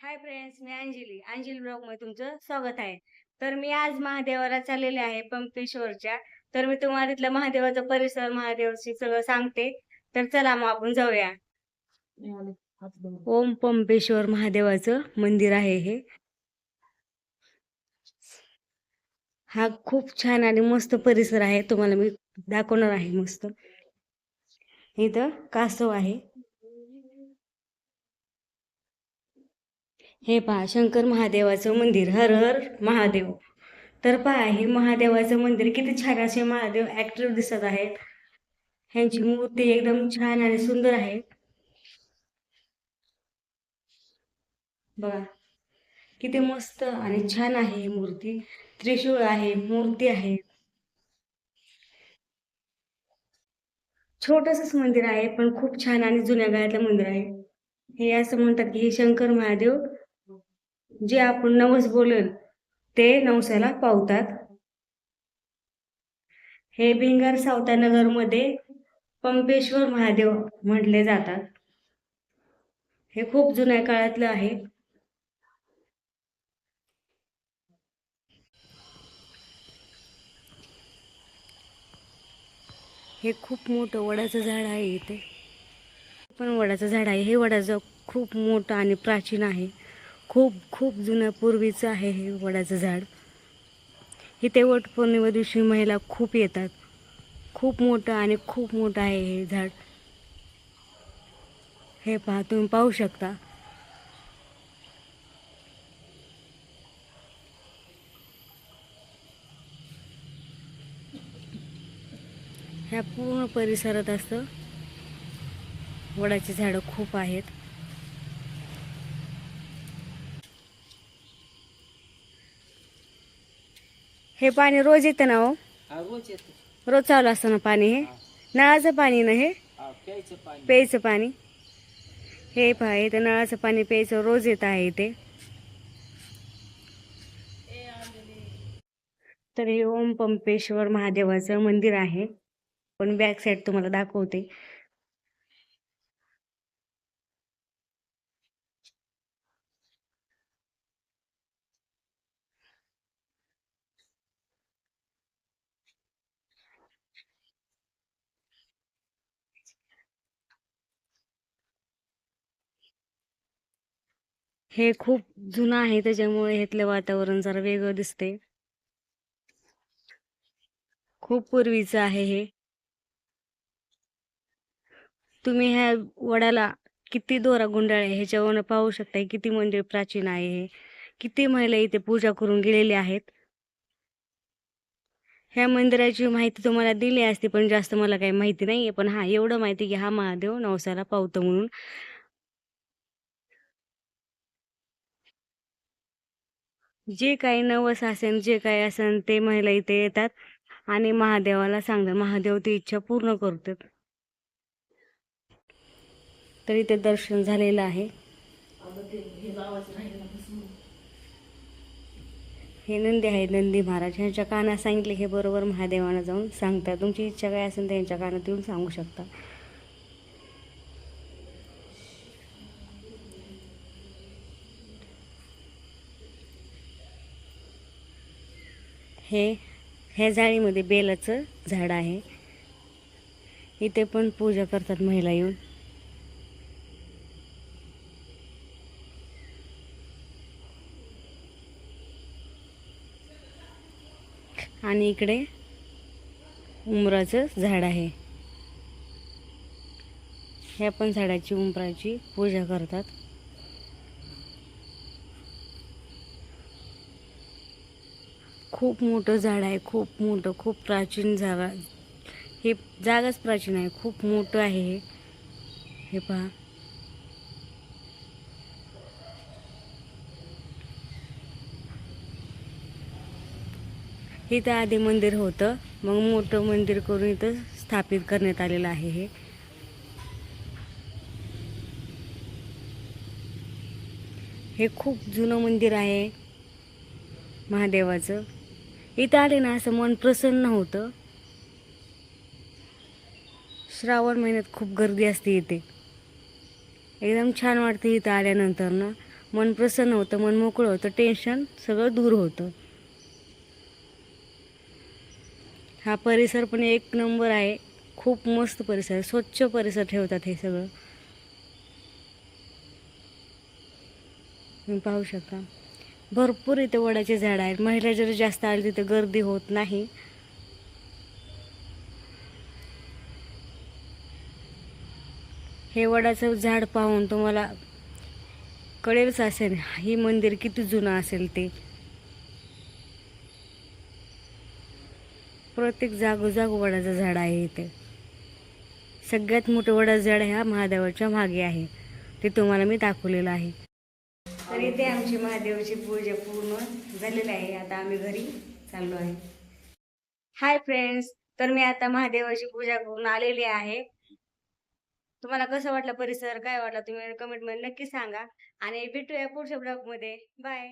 हाय friends मी अंजली. अंजली ब्लॉगमध्ये तुमचं स्वागत आहे. तर मी आज महादेवाला चाललेले आहे पंपेश्वरच्या तर मी तुम्हाला तिथलं महादेवाचा परिसर महादेवाशी सगळं सांगते. तर चला मग आपण जाऊया. ओम पंपेश्वर महादेवाचं मंदिर आहे हे. हा खूप छान आणि मस्त परिसर आहे. तुम्हाला मी दाखवणार आहे मस्त. इथं कासव आहे. हे पहा शंकर महादेवाचं मंदिर हर हर महादेव. तर पहा हे महादेवाचं मंदिर किती छान असे महादेव ऍक्टिव्ह दिसत आहेत. ह्यांची मूर्ती एकदम छान आणि सुंदर आहे. बघा किती मस्त आणि छान आहे ही मूर्ती. त्रिशूळ आहे मूर्ती आहे. छोटसच मंदिर आहे पण खूप छान आणि जुन्या काळातलं मंदिर आहे. हे असं म्हणतात की हे शंकर महादेव जे आपण नवस बोलल ते नवसाला पावतात. हे भिंगार सावतानगरमध्ये पंपेश्वर महादेव म्हटले जातात. हे खूप जुन्या काळातलं आहे. हे खूप मोठं वडाचं झाड आहे इथे. पण वडाचं झाड आहे. हे वडाचं खूप मोठं आणि प्राचीन आहे. खूप खूप जुन्या पूर्वीचं आहे हे वडाचं झाड. इथे वटपौर्णिमा दिवशी महिला खूप येतात. खूप मोठं आणि खूप मोठं आहे हे झाड. हे पहा तुम्ही पाहू शकता. ह्या पूर्ण परिसरात असतं वडाची झाडं खूप आहेत. हे पाणी रोज येतं ना हो? रोज येतो. रोज चालू असतं ना पाणी हे? नळाचं पाणी ना हे? प्यायचं पाणी. प्यायचं पाणी? हे पहा इथं नळाचं पाणी प्यायचं रोज येत आहे इथे. तर हे ओम पंपेश्वर महादेवाचं मंदिर आहे. पण बॅक साईड तुम्हाला दाखवते. हे खूप जुनं आहे त्याच्यामुळे इथलं वातावरण जरा वेगळं दिसते. खूप पूर्वीचं आहे हे. तुम्ही ह्या वडाला किती दोरा गुंडाळ आहे ह्याच्यावर पाहू शकता किती मंदिर प्राचीन आहे हे. किती महिला इथे पूजा करून गेलेले आहेत. ह्या मंदिराची माहिती तुम्हाला दिली असती पण जास्त मला काही माहिती नाहीये. पण हा एवढं माहिती की हा महादेव नवसाला पावतो म्हणून. जे काही नवस असेल जे काही असेल ते महिला इथे येतात आणि महादेवाला सांगतात. महादेव ती इच्छा पूर्ण करतात. तर इथे दर्शन झालेलं आहे. हे नंदी आहे नंदी महाराज. ह्यांच्या कानात सांगितले हे बरोबर महादेवानं जाऊन सांगतात. तुमची इच्छा काय असेल त्यांच्या कानात येऊन सांगू शकता. हे ह्या जाळीमध्ये बेलाचं झाड आहे. इथे पण पूजा करतात महिला येऊन. आणि इकडे उमराचं झाड आहे. ह्या पण झाडाची उंबराची पूजा करतात. खूप मोठं झाड आहे खूप मोठं खूप प्राचीन जागा. हे जागाच प्राचीन आहे खूप मोठं आहे हे. हे पहा. इथं आधी मंदिर होतं मग मोठं मंदिर करून इथं स्थापित करण्यात आलेलं आहे हे. हे खूप जुनं मंदिर आहे महादेवाचं. इथं आले ना असं मन प्रसन्न होतं. श्रावण महिन्यात खूप गर्दी असते इथे. एकदम छान वाटते इथं आल्यानंतर ना. मन प्रसन्न होतं मन मोकळं होतं टेन्शन सगळं दूर होतं. हा परिसर पण एक नंबर आहे. खूप मस्त परिसर आहे स्वच्छ परिसर ठेवतात हे सगळं. तुम्ही पाहू शकता. भरपूर इथे वडाचे झाड आहेत. महिला जरी जास्त आली तिथे गर्दी होत नाही. हे वडाचं झाड पाहून तुम्हाला कळेलच असेल ही मंदिर किती जुनं असेल ते. प्रत्येक जागोजाग वडाचं झाड आहे इथे. सगळ्यात मोठं वडाचं झाड ह्या महादेवाच्या मागे आहे. ते तुम्हाला मी दाखवलेलं आहे. तर इथे आमची महादेवाची पूजा पूर्ण झालेली आहे. आता आम्ही घरी चाललो आहे. हाय फ्रेंड्स तर मी आता महादेवाची पूजा करून आलेली आहे. तुम्हाला कसं वाटलं परिसर? काय वाटलं? तुम्ही कमेंटमध्ये नक्की सांगा. आणि भेटूया पुढच्या ब्लॉगमध्ये बाय